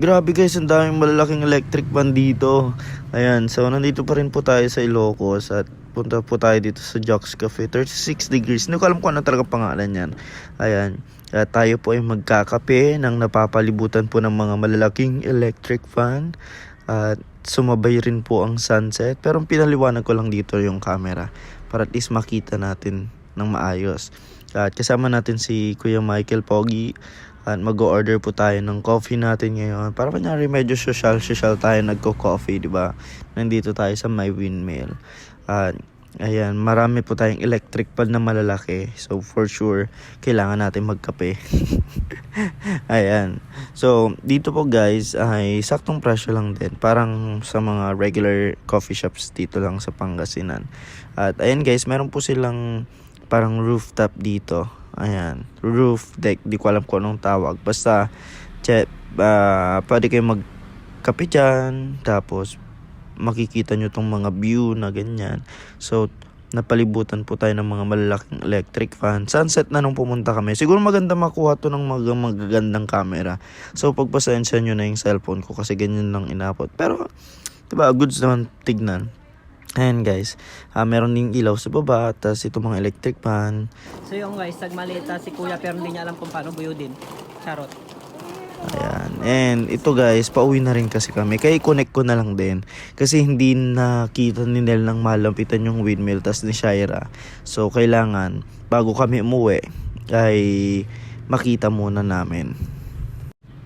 grabe guys, ang daming malalaking electric fan dito. Ayan, so nandito pa rin po tayo sa Ilocos at punta po tayo dito sa Jocks Cafe. 36 degrees. Hindi ko alam kung ano talaga pangalan yan. Ayan. At tayo po ay magkakape ng napapalibutan po ng mga malalaking electric fan. At sumabay rin po ang sunset. Pero pinaliwanag ko lang dito yung camera para at least makita natin ng maayos. At kasama natin si Kuya Michael Pogi at mag-order po tayo ng coffee natin ngayon. Para kanyari medyo social-social tayo nagko-coffee, di ba? Nandito tayo sa My Windmill. At ayan, marami po tayong electric pan na malalaki. So for sure, kailangan natin magkape. ayan. So dito po guys ay saktong presyo lang din. Parang sa mga regular coffee shops dito lang sa Pangasinan. At ayan guys, meron po silang parang rooftop dito. Ayan, roof deck, di ko alam kung anong tawag. Basta, che, ah, pwede kayo magkape dyan, tapos makikita nyo tong mga view na ganyan. So, napalibutan po tayo ng mga malalaking electric fan. Sunset na nung pumunta kami. Siguro maganda makuha to ng mga magagandang camera. So, pagpasensya nyo na yung cellphone ko kasi ganyan lang inapot. Pero, diba, goods naman tignan. Ayan guys, ah, meron ding ilaw sa baba, tas ito mga electric fan. So yung guys, nagmalita si kuya pero hindi niya alam kung paano buyudin. Charot. Ayan. And ito guys, pauwi na rin kasi kami. Kaya i-connect ko na lang din. Kasi hindi nakita ni Nel ng malampitan yung windmill tas ni Shaira. So kailangan, bago kami umuwi, ay makita muna namin.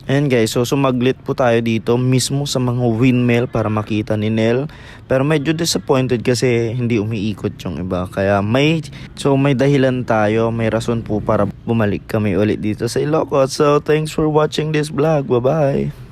Ayan guys, so sumaglit po tayo dito mismo sa mga windmill para makita ni Nel. Pero medyo disappointed kasi hindi umiikot yung iba. Kaya may, so may dahilan tayo, may rason po para bumalik kami ulit dito sa Ilocos. So thanks for watching this vlog. Bye-bye!